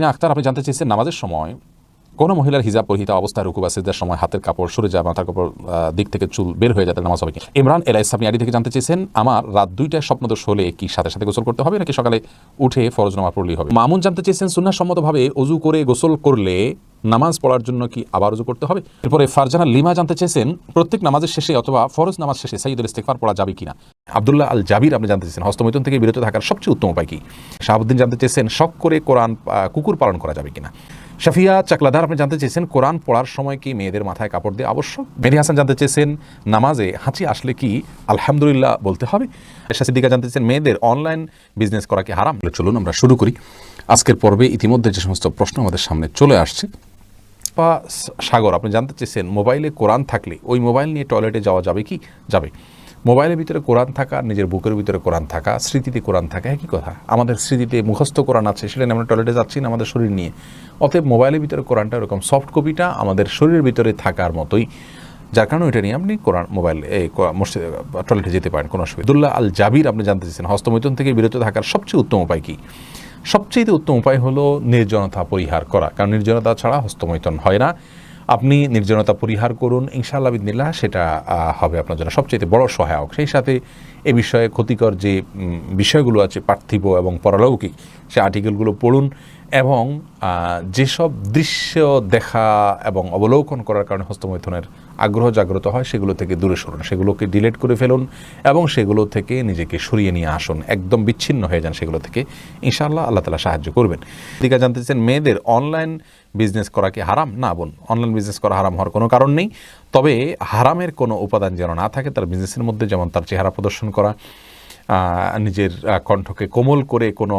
Medina Akter আপনি জানতে চেয়েছেন নামাজের সময় কোনো মহিলার হিজাব পরিহিতা অবস্থায় রুকু বা সিজদার সময় হাতের কাপড় সরে যায় মাথার কাপড় দিক থেকে চুল বের হয়ে যাতে নামাজ হবে কি? ইমরান এলাইস আপনি আড়ি থেকে জানতে চেয়েছেন, আমার রাত দুইটায় স্বপ্নদোষ হলে কি সাথে সাথে গোসল করতে হবে নাকি সকালে উঠে ফরজ নামা পড়লেই হবে? মামুন জানতে চেয়েছেন সুন্নাহ সম্মতভাবে অজু করে গোসল করলে নামাজ পড়ার জন্য কি আবার উজু করতে হবে? এরপরে ফারজানা লিমা জানতে চেয়েছেন, প্রত্যেক নামাজের শেষে অথবা ফরজ নামাজ শেষে সাইদুল ইস্তেকফার পড়া যাবে কিনা? আব্দুল্লাহ আল জাবির আপনি জানতে চেয়েছেন। হস্তমৈথুন থেকে বিরত থাকার সবচেয়ে উত্তম উপায় কি? শাহাবুদ্দিন জানতে চেয়েছেন, শখ করে কোরআন কুকুর পালন করা যাবে কিনা? শাফিয়া চাকলাদার আপনি জানতে চেয়েছেন, কোরআন পড়ার সময় কি মেয়েদের মাথায় কাপড় দিয়ে আবশ্যক? মেহেদি হাসান জানতে চেয়েছেন, নামাজে হাঁচি আসলে কি আলহামদুলিল্লাহ বলতে হবে? এরশা সিদ্দিকা জানতে চেয়েছেন, মেয়েদের অনলাইন বিজনেস করা কি হারাম? চলুন আমরা শুরু করি। আজকের পর্বে ইতিমধ্যে যে সমস্ত প্রশ্ন আমাদের সামনে চলে আসছে বা সাগর, আপনি জানতে চেয়েছেন, মোবাইলে কোরআন থাকলে ওই মোবাইল নিয়ে টয়লেটে যাওয়া যাবে কি? যাবে। মোবাইলের ভিতরে কোরআন থাকা, নিজের বুকের ভিতরে কোরআন থাকা, স্মৃতিতে কোরআন থাকা, একই কথা। আমাদের স্মৃতিতে মুখস্থ কোরআন আছে, সেটা নিয়ে আমরা টয়লেটে যাচ্ছি না, আমাদের শরীর নিয়ে। অতএব মোবাইলের ভিতরে কোরআনটা এরকম সফট কপিটা আমাদের শরীরের ভিতরে থাকার মতোই। যার কারণে ওইটা নিয়ে আপনি কোরআন, মোবাইল, এই মসজিদে টয়লেটে যেতে পারেন, কোনো অসুবিধা দুল্লাহ আল জাবির আপনি জানতে চেয়েছেন হস্তমৈথুন থেকে বিরত থাকার সবচেয়ে উত্তম উপায় কী? সবচেয়ে উত্তম উপায় হলো নির্জনতা পরিহার করা। কারণ নির্জনতা ছাড়া হস্তমৈথুন হয় না। আপনি নির্জনতা পরিহার করুন, ইনশাআল্লাহ বিদিনিল্লাহ সেটা হবে আপনার জন্য সবচেয়ে বড় সহায়ক। সেই সাথে এ বিষয়ে ক্ষতিকর যে বিষয়গুলো আছে, পার্থিব এবং পরলৌকিক, সে আর্টিকেলগুলো পড়ুন। এবং যেসব দৃশ্য দেখা এবং অবলোকন করার কারণে হস্তমৈথুনের আগ্রহ জাগ্রত হয়, সেগুলো থেকে দূরে সরুন। সেগুলোকে ডিলেট করে ফেলুন এবং সেগুলো থেকে নিজেকে সরিয়ে নিয়ে আসুন। একদম বিচ্ছিন্ন হয়ে যান সেগুলো থেকে। ইনশাআল্লাহ আল্লাহ তালা সাহায্য করবেন। দিকে জানতে চান মেয়েদের অনলাইন বিজনেস করা কি হারাম? না বোন, অনলাইন বিজনেস করা হারাম হওয়ার কোনো কারণ নেই। তবে হারামের কোনো উপাদান যেন না থাকে, তার বিজনেসের মধ্যে যেমন তার চেহারা প্রদর্শন করা নিজের কণ্ঠকে কোমল করে কোনো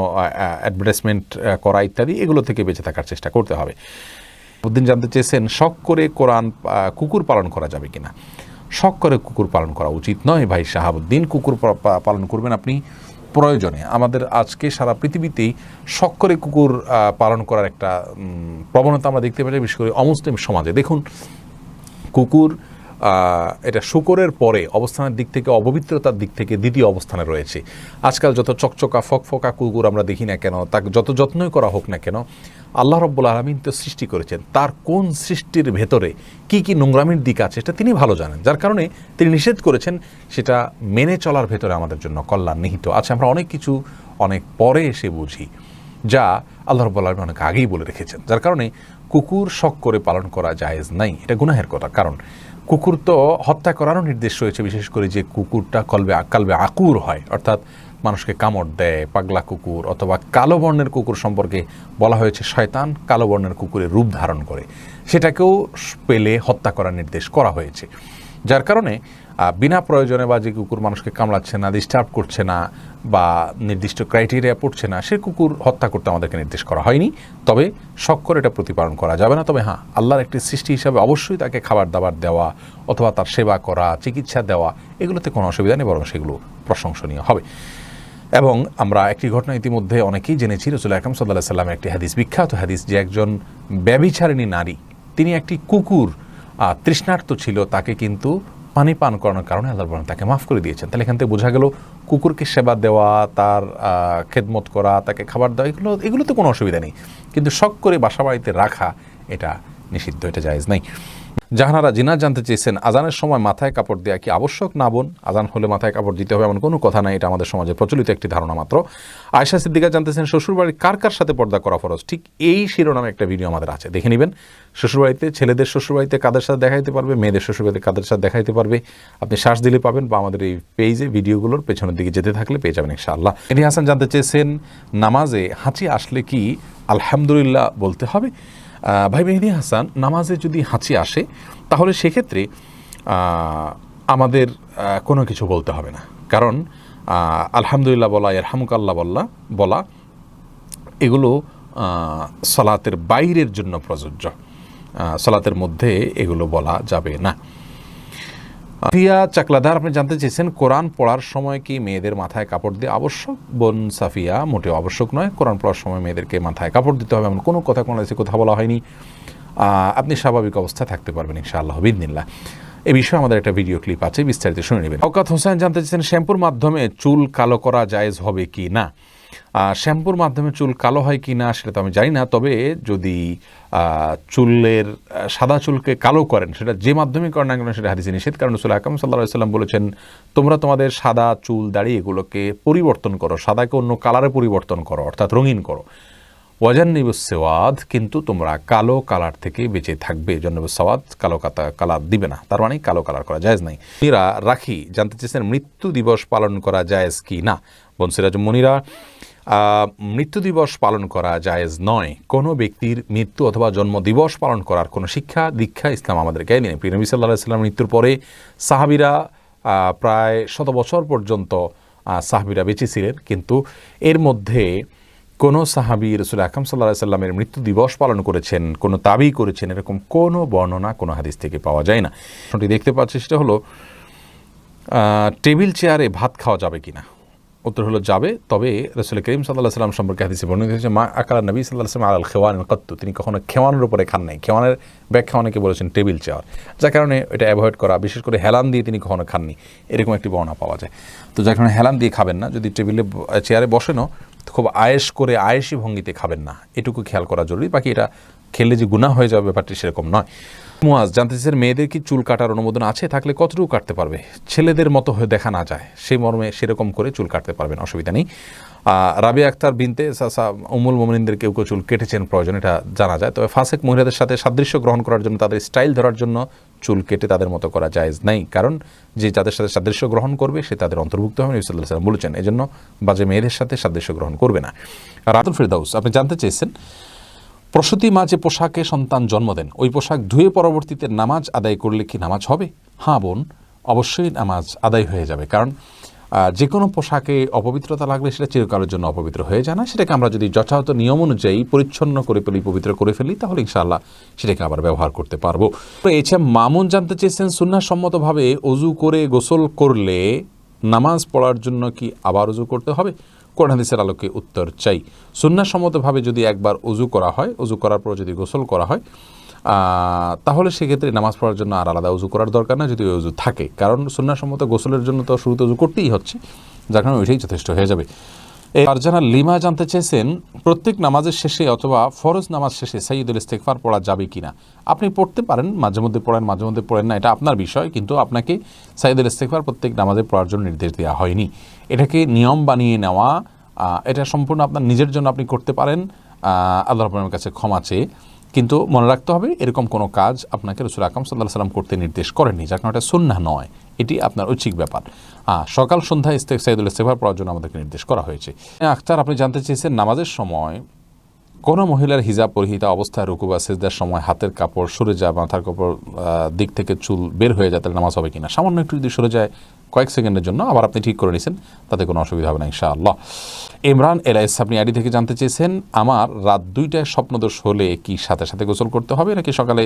অ্যাডভার্টাইজমেন্ট করা ইত্যাদি, এগুলো থেকে বেঁচে থাকার চেষ্টা করতে হবে। উদ্দিন, জানতে চেয়েছেন, শখ করে কোরআন কুকুর পালন করা যাবে কিনা? শখ করে কুকুর পালন করা উচিত নয় ভাই শাহাবুদ্দিন। কুকুর পালন করবেন আপনি প্রয়োজনে। আমাদের আজকে সারা পৃথিবীতেই শখ করে কুকুর পালন করার একটা প্রবণতা আমরা দেখতে পাই বিশেষ করে অমুসলিম সমাজে। দেখুন, কুকুর এটা শুকরের পরে অবস্থানের দিক থেকে, অপবিত্রতার দিক থেকে দ্বিতীয় অবস্থানে রয়েছে। আজকাল যত চকচকা, ফকফকা কুকুর আমরা দেখি না কেন তাকে যত যত্নই করা হোক না কেন, আল্লাহ রব্বুল আলমিন তো সৃষ্টি করেছেন। তার কোন সৃষ্টির ভেতরে কি কি নোংরামির দিক আছে এটা তিনি ভালো জানেন। যার কারণে তিনি নিষেধ করেছেন সেটা মেনে চলার ভেতরে আমাদের জন্য কল্যাণ নিহিত। আছে আমরা অনেক কিছু অনেক পরে এসে বুঝি, যা আল্লাহ রব্বুল আলমী অনেক আগেই বলে রেখেছেন। যার কারণে কুকুর শখ করে পালন করা জায়েজ নাই। এটা গুনাহের কথা। কারণ কুকুর তো হত্যা করারও নির্দেশ রয়েছে, বিশেষ করে যে কুকুরটা কলবে কালবে আকুর হয়। অর্থাৎ মানুষকে কামড় দেয়, পাগলা কুকুর অথবা কালো বর্ণের কুকুর সম্পর্কে বলা হয়েছে, শয়তান কালো বর্ণের কুকুরের রূপ ধারণ করে। সেটাকেও পেলে হত্যা করার নির্দেশ করা হয়েছে। যার কারণে বিনা প্রয়োজনে বা যে কুকুর মানুষকে কামড়াচ্ছে না ডিস্টার্ব করছে না বা নির্দিষ্ট ক্রাইটেরিয়া পড়ছে না, সে কুকুর হত্যা করতে আমাদেরকে নির্দেশ করা হয়নি। তবে শখ করে এটা প্রতিপালন করা যাবে না। তবে হ্যাঁ আল্লাহর একটি সৃষ্টি হিসাবে অবশ্যই তাকে খাবার দাবার দেওয়া অথবা তার সেবা করা, চিকিৎসা দেওয়া, এগুলোতে কোনো অসুবিধা নেই, বরং সেগুলো প্রশংসনীয় হবে। এবং আমরা একটি ঘটনা ইতিমধ্যে অনেকেই জেনেছি রসুল আকরম সাল্লাহ সাল্লামের একটি হাদিস বিখ্যাত হাদিস, যে একজন ব্যবিচারিণী নারী, তিনি একটি কুকুর তৃষ্ণার্ত ছিল, তাকে কিন্তু পানি পান করানোর কারণে আল্লাহ তাকে মাফ করে দিয়েছেন। তাহলে এখান থেকে বোঝা গেল কুকুরকে সেবা দেওয়া, তার খেদমত করা, তাকে খাবার দেওয়া, এগুলো, এগুলোতে কোনো অসুবিধা নেই। কিন্তু শখ করে বাসা বাড়িতে রাখা, এটা নিষিদ্ধ, এটা জায়জ নাই। জাহানারা জিনা জানতে চেয়েছেন, আজানের সময় মাথায় কাপড় দেওয়া কি আবশ্যক? না বোন, আজান হলে মাথায় কাপড় দিতে হবে এমন কোনো কথা নাই, এটা আমাদের সমাজে প্রচলিত একটি ধারণা মাত্র। আয়সা সিদ্দিকা জানতেছেন, শ্বশুরবাড়ির কার কার সাথে পর্দা করা ফরজ? ঠিক এই শিরোনামে একটা ভিডিও আমাদের আছে, দেখে নেবেন। শ্বশুরবাড়িতে ছেলেদের শ্বশুরবাড়িতে কাদের সাথে দেখাইতে পারবে, মেয়েদের শ্বশুরবাড়িতে কাদের সাথে দেখাইতে পারবে, আপনি শ্বাস দিলে পাবেন বা আমাদের এই পেজে ভিডিওগুলোর পেছনের দিকে যেতে থাকলে পেয়ে যাবেন ইনশাআল্লাহ। এটি হাসান জানতে চেয়েছেন, নামাজে হাঁচি আসলে কি আলহামদুলিল্লাহ বলতে হবে? ভাই মেহেদি হাসান, নামাজে যদি হাঁচি আসে, তাহলে সেক্ষেত্রে আমাদের কোনো কিছু বলতে হবে না। কারণ আলহামদুলিল্লাহ বলা এরহামুকাল্লাহ বল্লা বলা, এগুলো সলাতের বাইরের জন্য প্রযোজ্য। সালাতের মধ্যে এগুলো বলা যাবে না। সাফিয়া চাকলাদার, আপনি জানতে চেয়েছেন কোরআন পড়ার সময় কি মেয়েদের মাথায় কাপড় দিয়ে আবশ্যক? বোন সাফিয়া, মোটেও আবশ্যক নয়, কোরআন পড়ার সময় মেয়েদেরকে মাথায় কাপড় দিতে হবে, এমন কোনো কথা কোনো কথা বলা হয়নি। আপনি স্বাভাবিক অবস্থায় থাকতে পারবেন ইনশাআল্লাহ বিদিনিল্লাহ এ বিষয়ে আমাদের একটা ভিডিও ক্লিপ আছে, বিস্তারিত শুনে নেবেন। অকাত হোসেন, জানতে চেয়েছেন শ্যাম্পুর মাধ্যমে চুল কালো করা জায়েজ হবে কি না? শ্যাম্পুর মাধ্যমে চুল কালো হয় কি না সেটা তো আমি জানি না, তবে যদি চুলের সাদা চুলকে কালো করেন, সেটা যে মাধ্যমে করেন না কেন সেটা হাদিসে নিষেধ। কারণ রসুল আকাম সাল্লাহ সাল্লাম বলেছেন, তোমরা তোমাদের সাদা চুল দাড়ি এগুলোকে পরিবর্তন করো, সাদাকে অন্য কালারে পরিবর্তন করো, অর্থাৎ রঙিন করো। ওয়াজান্নিবুসেওয়াদ কিন্তু তোমরা কালো কালার থেকে বেঁচে থাকবে। জন্নবুসেওয়াদ কালো কাতা, কালার দিবে না। তার মানে কালো কালার করা জায়েজ নাই। মনিরা, রাখি, জানতে চেয়েছেন মৃত্যু দিবস পালন করা জায়েজ কি? না। বনসিরাজ মনিরা মৃত্যু দিবস পালন করা জায়েজ নয়। কোনো ব্যক্তির মৃত্যু অথবা জন্ম দিবস পালন করার কোনো শিক্ষা, দীক্ষা ইসলাম আমাদেরকে দেয়নি প্রিয় নবী সাল্লাহ সাল্লাম মৃত্যুর পরে সাহাবিরা প্রায় শত বছর পর্যন্ত সাহাবিরা বেঁচে ছিলেন। কিন্তু এর মধ্যে কোনো সাহাবি রসুল আকাম সাল্লাহ সাল্লামের মৃত্যু দিবস পালন করেছেন, কোনো দাবি করেছেন, এরকম কোনো বর্ণনা, কোনো হাদিস থেকে পাওয়া যায় না। দেখতে পাচ্ছি, সেটা হলো টেবিল চেয়ারে ভাত খাওয়া যাবে কিনা? উত্তর হলো যাবে, তবে রসুল করিম সাল্লাহ সাল্লাম সম্পর্কে হাদিসে বর্ণিত হয়েছে মা আকালা নবী সাল্লাহ সাল্লাম আল খেওয়ান কত্তু, তিনি কখনো খেওয়ানোর উপরে খান নাই। খেওয়ানের ব্যাখ্যা অনেকে বলেছেন টেবিল চেয়ার, যার কারণে এটা অ্যাভয়েড করা, বিশেষ করে হেলান দিয়ে তিনি কখনো খাননি। এরকম একটি বর্ণনা পাওয়া যায়। তো যার কারণে হেলান দিয়ে খাবেন না, যদি টেবিলে চেয়ারে বসেনও খুব আয়েস করে আয়েসি ভঙ্গিতে খাবেন না। এটুকু খেয়াল করা জরুরি। বাকি এটা খেলে যে গুণা হয়ে যাবে ব্যাপারটি সেরকম নয়। মুয়াজ, জানতে চাইছেন মেয়েদের কি চুল কাটার অনুমোদন আছে? থাকলে কতটুকু কাটতে পারবে? ছেলেদের মতো হয়ে দেখা না যায়, সেই মর্মে সেরকম করে চুল কাটতে পারবেন, অসুবিধা নেই। রাবিয়া আক্তার বিনতে উমুল মোমিনদের কেউ কেউ চুল কেটেছেন, প্রয়োজন, এটা জানা যায়। তবে ফাসেক মহিলাদের সাথে সাদৃশ্য গ্রহণ করার জন্য তাদের স্টাইল ধরার জন্য চুল কেটে তাদের মতো করা জায়েজ নাই। কারণ যে যাদের সাথে সাদৃশ্য গ্রহণ করবে, সে তাদের অন্তর্ভুক্ত হবে আলাইহি ওয়াসাল্লাম বলেছেন, এজন্য বাজে মেয়েদের সাথে সাদৃশ্য গ্রহণ করবে না। রাতুল ফিরদাউস, আপনি জানতে চেয়েছেন প্রসূতি মা যে পোশাকে সন্তান জন্ম দেন, ওই পোশাক ধুয়ে পরবর্তীতে নামাজ আদায় করলে কি নামাজ হবে? হ্যাঁ বোন, অবশ্যই নামাজ আদায় হয়ে যাবে। কারণ যে কোনো পোশাকে অপবিত্রতা লাগলে সেটা চিরকালের জন্য অপবিত্র হয়ে যায় না। সেটাকে আমরা যদি যথাযথ নিয়ম অনুযায়ী পরিচ্ছন্ন করে ফেলি, পবিত্র করে ফেলি, তাহলে ইনশাআল্লাহ সেটাকে আবার ব্যবহার করতে পারব। এছাড়া মামুন জানতে চেয়েছেন সুন্নাসম্মতভাবে অজু করে গোসল করলে নামাজ পড়ার জন্য কি আবার অজু করতে হবে? কোরআন হাদিসের আলোকে উত্তর চাই। সুন্নাসম্মতভাবে যদি একবার উজু করা হয় উজু করার পর যদি গোসল করা হয় তাহলে সেক্ষেত্রে নামাজ পড়ার জন্য আর আলাদা উজু করার দরকার না যদি উজু থাকে। কারণ সুন্নাসম্মত গোসলের জন্য তো শুরুতে উজু করতেই হচ্ছে, যার কারণে ওইটাই যথেষ্ট হয়ে যাবে। আর যারা লিমা জানতে চেয়েছেন, প্রত্যেক নামাজের শেষে অথবা ফরজ নামাজ শেষে সাইদুল ইস্তেকফার পড়া যাবে কিনা। আপনি পড়তে পারেন, মাঝে মধ্যে পড়েন, মাঝে মধ্যে পড়েন না, এটা আপনার বিষয়, কিন্তু আপনাকে সাইদুল ইস্তেকফার প্রত্যেক নামাজে পড়ার জন্য নির্দেশ দেওয়া হয়নি। এটাকে নিয়ম বানিয়ে নেওয়া এটা সম্পূর্ণ আপনার নিজের জন্য আপনি করতে পারেন আল্লাহ রহমানের কাছে ক্ষমা চেয়ে। কিন্তু মনে রাখতে হবে, এরকম কোনো কাজ আপনাকে রসুল আকাম সাল্লাহ সাল্লাম করতে নির্দেশ করেননি, যার কারণে এটা সুন্না নয়। এটি আপনার ঐচ্ছিক ব্যাপার। আহ, সকাল সন্ধ্যায় ইস্তেক সাইদুল ইস্তেফার পড়ার জন্য আমাদেরকে নির্দেশ করা হয়েছে। আখতার আপনি জানতে চেয়েছেন নামাজের সময় কোনো মহিলার হিজাব পরিহিতা অবস্থায় রুকু বা সেজদার সময় হাতের কাপড় সরে যায় মাথার কাপড় দিক থেকে চুল বের হয়ে যায় তাহলে নামাজ হবে কিনা? সামান্য একটু যদি সরে যায় কয়েক সেকেন্ডের জন্য আবার আপনি ঠিক করে নিয়েছেন তাতে কোনো অসুবিধা হবে না ইনশাআল্লাহ। ইমরান এলাইস আপনি আইডি থেকে জানতে চেয়েছেন আমার রাত দুইটায় স্বপ্নদোষ হলে কি সাথে সাথে গোসল করতে হবে নাকি সকালে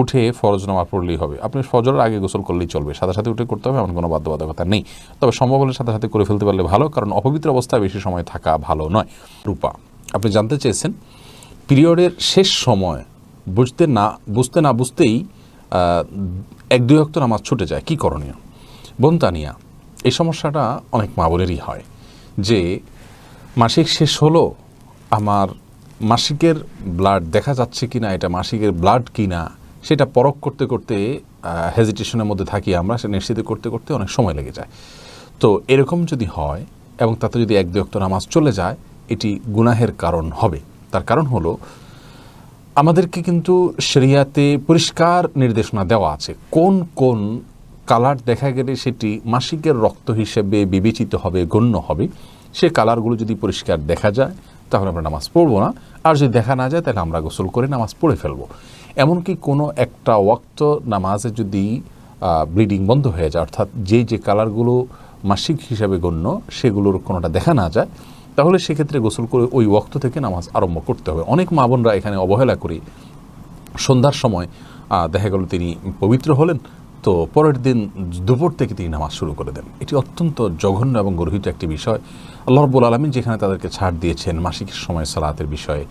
উঠে ফরজ নামাজ পড়লেই হবে। আপনি ফজরের আগে গোসল করলেই চলবে, সাথে সাথে উঠে করতে হবে, এমন কোনো বাধ্যবাধকতা নেই। তবে সম্ভব হলে সাথে সাথে করে ফেলতে পারলে ভালো, কারণ অপবিত্র অবস্থায় বেশি সময় থাকা ভালো নয়। রূপা, আপনি জানতে চেয়েছেন, পিরিয়ডের শেষ সময় বুঝতে না বুঝতে না বুঝতেই এক দুই অক্ত নামাজ ছুটে যায়। কি করণীয়? বোন তানিয়া, এই সমস্যাটা অনেক মা বোনেরই হয়, যে মাসিক শেষ হলো, আমার মাসিকের ব্লাড দেখা যাচ্ছে কি না এটা মাসিকের ব্লাড কি না সেটা পরখ করতে করতে হেজিটেশনের মধ্যে থাকি আমরা সেটা নিশ্চিত করতে করতে অনেক সময় লেগে যায়। তো এরকম যদি হয়, এবং তাতে যদি এক দুই নামাজ চলে যায়, এটি গুনাহের কারণ হবে। তার কারণ হলো, আমাদেরকে কিন্তু শরিয়াতে পরিষ্কার নির্দেশনা দেওয়া আছে। কোন কোন কালার দেখা গেলে সেটি মাসিকের রক্ত হিসেবে বিবেচিত হবে, গণ্য হবে। সে কালারগুলো যদি পরিষ্কার দেখা যায় তাহলে আমরা নামাজ পড়ব না। আর যদি দেখা না যায়, তাহলে আমরা গোসল করে নামাজ পড়ে ফেলব। এমনকি কোনো একটা ওয়াক্ত নামাজে যদি ব্লিডিং বন্ধ হয়ে যায়, অর্থাৎ যে যে কালারগুলো মাসিক হিসাবে গণ্য, সেগুলোর কোনোটা দেখা না যায়, তাহলে সেক্ষেত্রে গোসল করে ওই ওয়াক্ত থেকে নামাজ আরম্ভ করতে হবে। অনেক মা বোনরা এখানে অবহেলা করি। সন্ধ্যার সময় দেখা গেল তিনি পবিত্র হলেন তো পরের দিন দুপুর থেকে তিনি নামাজ শুরু করে দেন। এটি অত্যন্ত জঘন্য এবং গর্হিত একটি বিষয়। আল্লাহ রব্বুল আলমিন যেখানে তাদেরকে ছাড় দিয়েছেন মাসিকের সময় সালাতের বিষয়ে,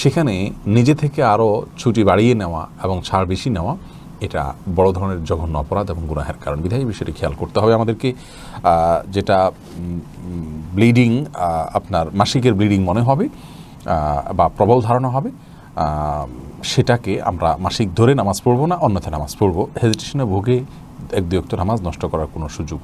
সেখানে নিজে থেকে আরও ছুটি বাড়িয়ে নেওয়া এবং ছাড় বেশি নেওয়া, এটা বড় ধরনের জঘন্য অপরাধ এবং গুনাহের কারণ। বিধায় বিষয়টি খেয়াল করতে হবে আমাদেরকে। যেটা ব্লিডিং আপনার মাসিকের ব্লিডিং মনে হবে বা প্রবল ধারণা হবে। সেটাকে আমরা মাসিক ধরে নামাজ পড়ব না, অন্যথায় নামাজ পড়ব। হেজিটেশনে ভোগে এক অক্ত নামাজ নষ্ট করার কোনো সুযোগ